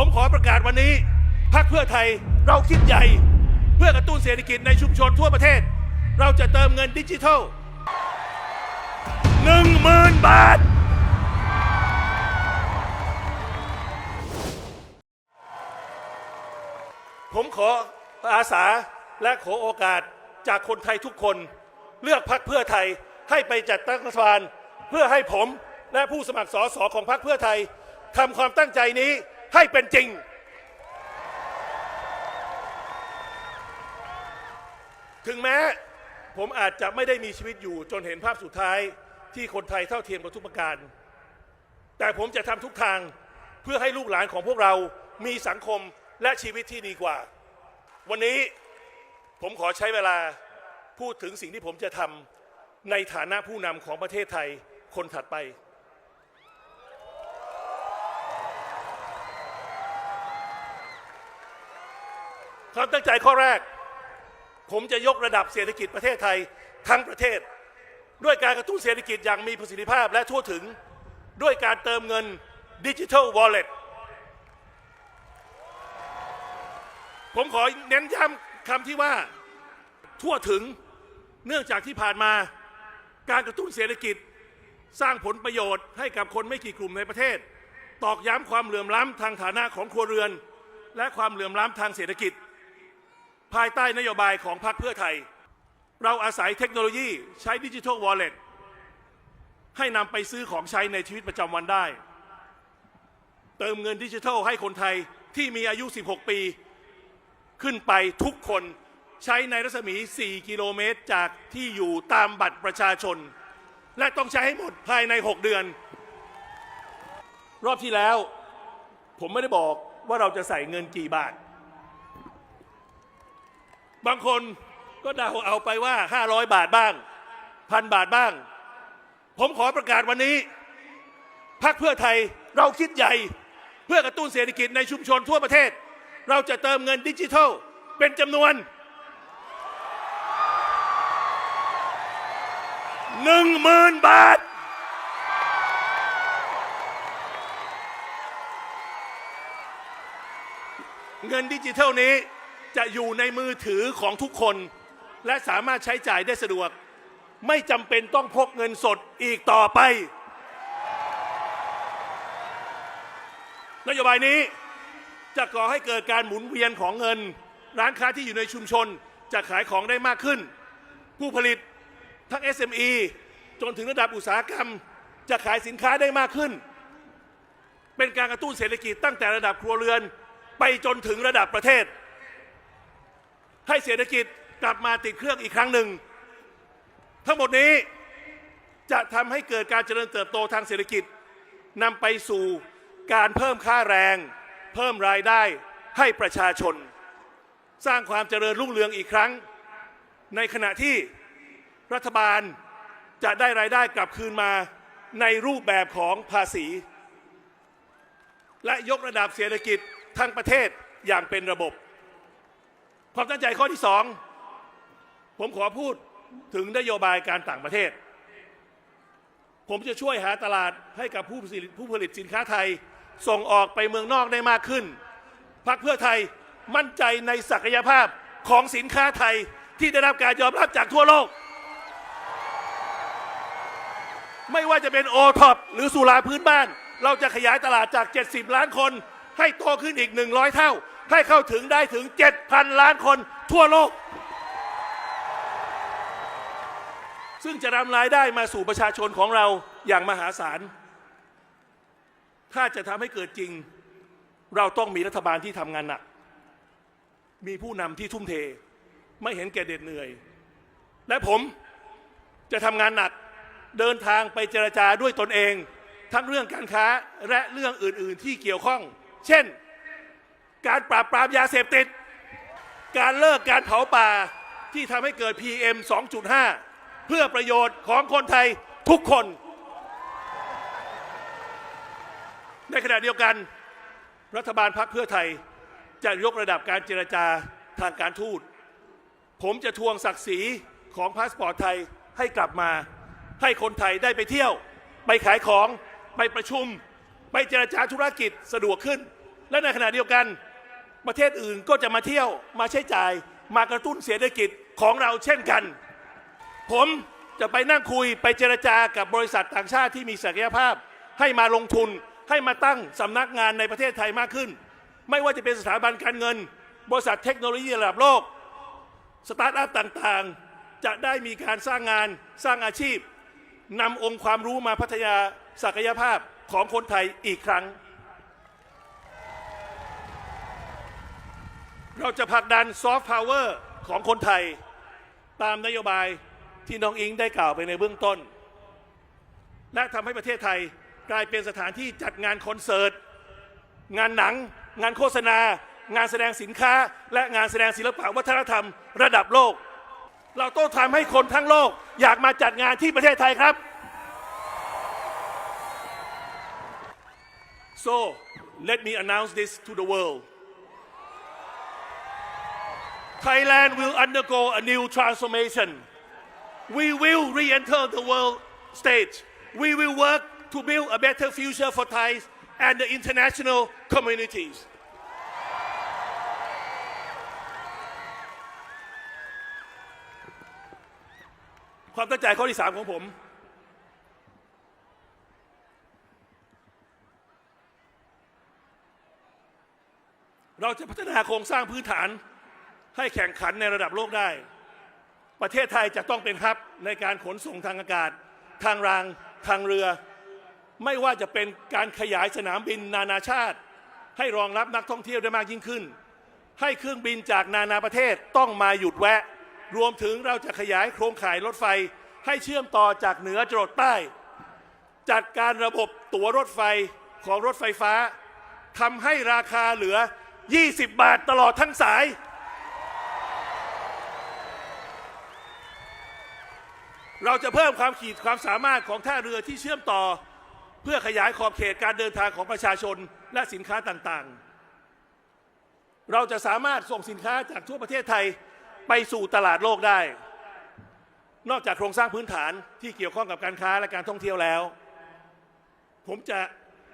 ผมขอประกาศวันนี้พักเพื่อไทยเราคิดใหญ่ เพื่อกระตุ้นเศรษฐกิจในชุมชนทั่วประเทศ เราจะเติมเงินดิจิทัลหนึ่งหมื่นบาท ผมขออาสาและขอโอกาสจากคนไทยทุกคน เลือกพักเพื่อไทยให้ไปจัดตั้งรัฐบาลเพื่อให้ผมและผู้สมัครสสของพักเพื่อไทยทำความตั้งใจนี้ ให้เป็นจริง ถึงแม้ผมอาจจะไม่ได้มีชีวิตอยู่ จนเห็นภาพสุดท้ายที่คนไทยเท่าเทียมกับทุกประการ แต่ผมจะทำทุกทางเพื่อให้ลูกหลานของพวกเรามีสังคมและชีวิตที่ดีกว่า วันนี้ผมขอใช้เวลาพูดถึงสิ่งที่ผมจะทำในฐานะผู้นำของประเทศไทยคนถัดไป ความตั้งใจข้อแรก ผมจะยกระดับเศรษฐกิจประเทศไทยทั้งประเทศ ด้วยการกระตุ้นเศรษฐกิจอย่างมีประสิทธิภาพและทั่วถึง ด้วยการเติมเงินดิจิทัลวอลเล็ตผมขอเน้นย้ำคำที่ว่าทั่วถึงเนื่องจากที่ผ่านมาการกระตุ้นเศรษฐกิจสร้างผลประโยชน์ให้กับคนไม่กี่กลุ่มในประเทศ ตอกย้ำความเหลื่อมล้ำทางฐานะของครัวเรือน และความเหลื่อมล้ำทางเศรษฐกิจ ภายใต้นโยบายของพรรคเพื่อไทย เราอาศัยเทคโนโลยีใช้ดิจิทัลวอลเล็ตให้นำไปซื้อของใช้ในชีวิตประจำวันได้ เติมเงินดิจิทัลให้คนไทยที่มีอายุ 16 ปี ขึ้นไปทุกคนใช้ในรัศมี 4 กิโลเมตรจากที่อยู่ตามบัตรประชาชน และต้องใช้ให้หมดภายใน 6 เดือน รอบที่แล้ว ผมไม่ได้บอกว่าเราจะใส่เงินกี่บาท บางคนก็เดาเอาไปว่า 500 บาทบ้างพันบาทบ้าง ผมขอประกาศวันนี้พักเพื่อไทยเราคิดใหญ่ เพื่อกระตุ้นเศรษฐกิจในชุมชนทั่วประเทศ เราจะเติมเงินดิจิทัล เป็นจำนวน หนึ่งหมื่นบาท เงินดิจิทัลนี้ จะอยู่ในมือถือของทุกคน และสามารถใช้จ่ายได้สะดวก ไม่จำเป็นต้องพกเงินสดอีกต่อไป นโยบายนี้จะก่อให้เกิดการหมุนเวียนของเงิน ร้านค้าที่อยู่ในชุมชนจะขายของได้มากขึ้น ผู้ผลิตทั้ง SME จนถึงระดับอุตสาหกรรม จะขายสินค้าได้มากขึ้น เป็นการกระตุ้นเศรษฐกิจตั้งแต่ระดับครัวเรือน ไปจนถึงระดับประเทศ ให้เศรษฐกิจกลับมาติดเครื่องอีกครั้งหนึ่ง ทั้งหมดนี้จะทำให้เกิดการเจริญเติบโตทางเศรษฐกิจนำไปสู่การเพิ่มค่าแรง เพิ่มรายได้ให้ประชาชน สร้างความเจริญรุ่งเรืองอีกครั้ง ในขณะที่รัฐบาลจะได้รายได้กลับคืนมาในรูปแบบของภาษี และยกระดับเศรษฐกิจทั้งประเทศอย่างเป็นระบบ ความตั้งใจข้อที่สองผมขอพูดถึงนโยบายการต่างประเทศ ผมจะช่วยหาตลาดให้กับผู้ผลิตผู้ผลิตสินค้าไทย ส่งออกไปเมืองนอกได้มากขึ้นพรรคเพื่อไทยมั่นใจในศักยภาพของสินค้าไทยที่ได้รับการยอมรับจากทั่วโลก ไม่ว่าจะเป็นโอท็อปหรือสุราพื้นบ้าน เราจะขยายตลาดจาก 70 ล้านคน ให้โตขึ้นอีก 100 เท่า ให้เข้าถึงได้ถึง 7,000 ล้านคนทั่วโลก ซึ่งจะนำรายได้มาสู่ประชาชนของเราอย่างมหาศาล ถ้าจะทำให้เกิดจริง เราต้องมีรัฐบาลที่ทำงานหนัก มีผู้นำที่ทุ่มเท ไม่เห็นแก่เด็ดเหนื่อย และผมจะทำงานหนักเดินทางไปเจรจาด้วยตนเอง ทั้งเรื่องการค้าและเรื่องอื่น ๆ ที่เกี่ยวข้อง เช่น การปราบปรามยาเสพติด การเลิกการเผาป่าที่ทำให้เกิด PM 2.5 เพื่อประโยชน์ของคนไทยทุกคน ในขณะเดียวกัน รัฐบาลพรรคเพื่อไทยจะยกระดับการเจรจาทางการทูต ผมจะทวงศักดิ์ศรีของพาสปอร์ตไทยให้กลับมาให้คนไทยได้ไปเที่ยว ไปขายของ ไปประชุม ไปเจรจาธุรกิจสะดวกขึ้น และในขณะเดียวกัน ประเทศอื่นก็จะมาเที่ยวมาใช้จ่ายมากระตุ้นเศรษฐกิจของเราเช่นกัน ผมจะไปนั่งคุยไปเจรจากับบริษัทต่างชาติที่มีศักยภาพ ให้มาลงทุนให้มาตั้งสำนักงานในประเทศไทยมากขึ้น ไม่ว่าจะเป็นสถาบันการเงิน บริษัทเทคโนโลยีระดับโลกสตาร์ทอัพต่างๆ จะได้มีการสร้างงานสร้างอาชีพนำองค์ความรู้มาพัฒนาศักยภาพของคนไทยอีกครั้ง เราจะผลักดันซอฟต์พาวเวอร์ของคนไทย ตามนโยบายที่น้องอิงได้กล่าวไปในเบื้องต้น และทำให้ประเทศไทยกลายเป็นสถานที่จัดงานคอนเสิร์ต งานหนัง งานโฆษณา งานแสดงสินค้า และงานแสดงศิลปะวัฒนธรรมระดับโลก เราต้องทำให้คนทั้งโลก อยากมาจัดงานที่ประเทศไทยครับ so let me announce this to the world Thailand will undergo a new transformation we will re-enter the world stage we will work to build a better future for Thais and the international communities ความตั้งใจข้อที่ 3 ของผม เราจะพัฒนาโครงสร้างพื้นฐาน ให้แข่งขันในระดับโลกได้ ประเทศไทยจะต้องเป็นฮับในการขนส่งทางอากาศ ทางราง ทางเรือ ไม่ว่าจะเป็นการขยายสนามบินนานาชาติ ให้รองรับนักท่องเที่ยวได้มากยิ่งขึ้น ให้เครื่องบินจากนานาประเทศต้องมาหยุดแวะ รวมถึงเราจะขยายโครงข่ายรถไฟ ให้เชื่อมต่อจากเหนือจรดใต้ จัดการระบบตั๋วรถไฟของรถไฟฟ้าทำให้ราคาเหลือ 20 บาทตลอดทั้งสาย เราจะเพิ่มความขีดความสามารถของท่าเรือที่เชื่อมต่อ เพื่อขยายขอบเขตการเดินทางของประชาชนและสินค้าต่างๆ เราจะสามารถส่งสินค้าจากทั่วประเทศไทยไปสู่ตลาดโลกได้ นอกจากโครงสร้างพื้นฐานที่เกี่ยวข้องกับการค้าและการท่องเที่ยวแล้ว ผมจะ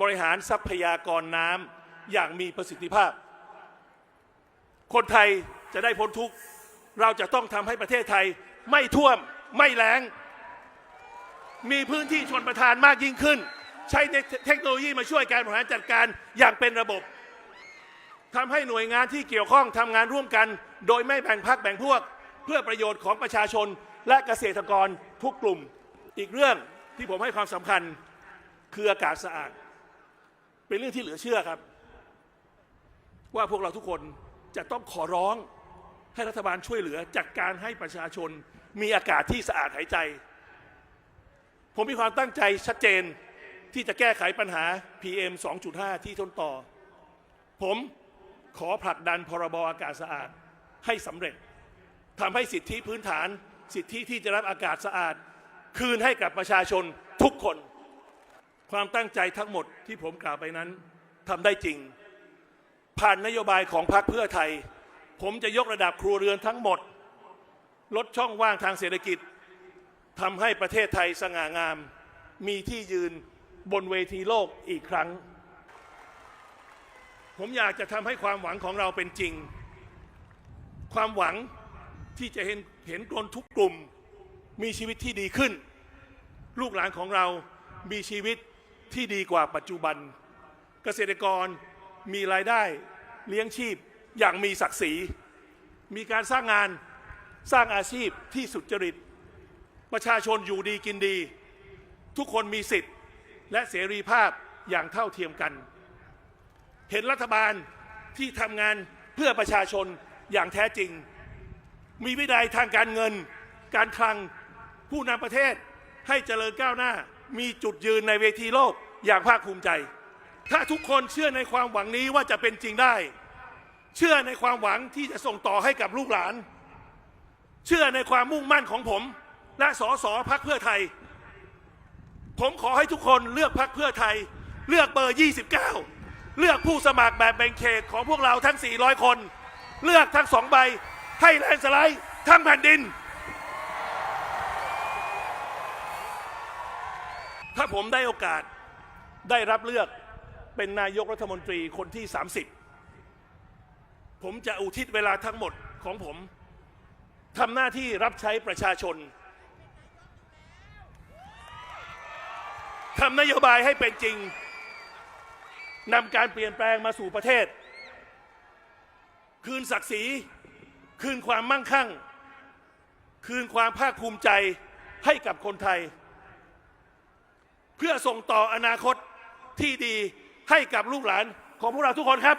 บริหารทรัพยากรน้ำอย่างมีประสิทธิภาพ คนไทยจะได้พ้นทุกข์ เราจะต้องทำให้ประเทศไทยไม่ท่วม ไม่แล้ง มีพื้นที่ชนประทานมากยิ่งขึ้น ใช้เทคโนโลยีมาช่วยการบริหารจัดการอย่างเป็นระบบทำให้หน่วยงานที่เกี่ยวข้องทำงานร่วมกัน โดยไม่แบ่งพักแบ่งพวก เพื่อประโยชน์ของประชาชนและเกษตรกรทุกกลุ่ม อีกเรื่องที่ผมให้ความสำคัญคืออากาศสะอาด เป็นเรื่องที่เหลือเชื่อครับ ว่าพวกเราทุกคนจะต้องขอร้องให้รัฐบาลช่วยเหลือจัดการให้ประชาชน มีอากาศที่สะอาดหายใจ ผมมีความตั้งใจชัดเจนที่จะแก้ไขปัญหา PM 2.5 ที่ทนต่อ ผมขอผลักดันพรบอากาศสะอาดให้สำเร็จทำให้สิทธิพื้นฐาน สิทธิที่จะรับอากาศสะอาด คืนให้กับประชาชนทุกคน ความตั้งใจทั้งหมดที่ผมกล่าวไปนั้นทำได้จริง ผ่านนโยบายของพรรคเพื่อไทย ผมจะยกระดับครัวเรือนทั้งหมด ลดช่องว่างทางเศรษฐกิจทำให้ประเทศไทยสง่างาม มีที่ยืนบนเวทีโลกอีกครั้ง ผมอยากจะทำให้ความหวังของเราเป็นจริง ความหวังที่จะเห็นเห็นคนทุกกลุ่ม มีชีวิตที่ดีขึ้น ลูกหลานของเรามีชีวิตที่ดีกว่าปัจจุบัน เกษตรกรมีรายได้เลี้ยงชีพอย่างมีศักดิ์ศรี มีการสร้างงาน สร้างอาชีพที่สุจริต ประชาชนอยู่ดีกินดี ทุกคนมีสิทธิ์ และเสรีภาพอย่างเท่าเทียมกัน เห็นรัฐบาลที่ทำงานเพื่อประชาชนอย่างแท้จริง มีวินัยทางการเงิน การคลังผู้นำประเทศให้เจริญก้าวหน้า มีจุดยืนในเวทีโลกอย่างภาคภูมิใจ ถ้าทุกคนเชื่อในความหวังนี้ว่าจะเป็นจริงได้ เชื่อในความหวังที่จะส่งต่อให้กับลูกหลาน เชื่อในความมุ่งมั่นของผม และสสพักเพื่อไทย ผมขอให้ทุกคนเลือกพักเพื่อไทย เลือกเบอร์ 29 เลือกผู้สมัครแบบแบ่งเขตของพวกเราทั้ง 400 คน เลือกทั้งสองใบ ให้แลนสไลด์ทั้งแผ่นดิน ถ้าผมได้โอกาสได้รับเลือกเป็นนายกรัฐมนตรีคนที่ 30 ผมจะอุทิศเวลาทั้งหมดของผม ทำหน้าที่รับใช้ประชาชนทำนโยบายให้เป็นจริงนำการเปลี่ยนแปลงมาสู่ประเทศ คืนศักดิ์ศรี คืนความมั่งคั่ง คืนความภาคภูมิใจให้กับคนไทย เพื่อส่งต่ออนาคตที่ดีให้กับลูกหลานของพวกเราทุกคนครับ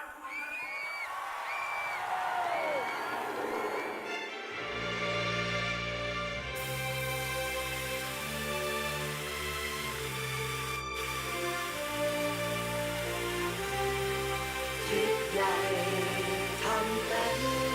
คิ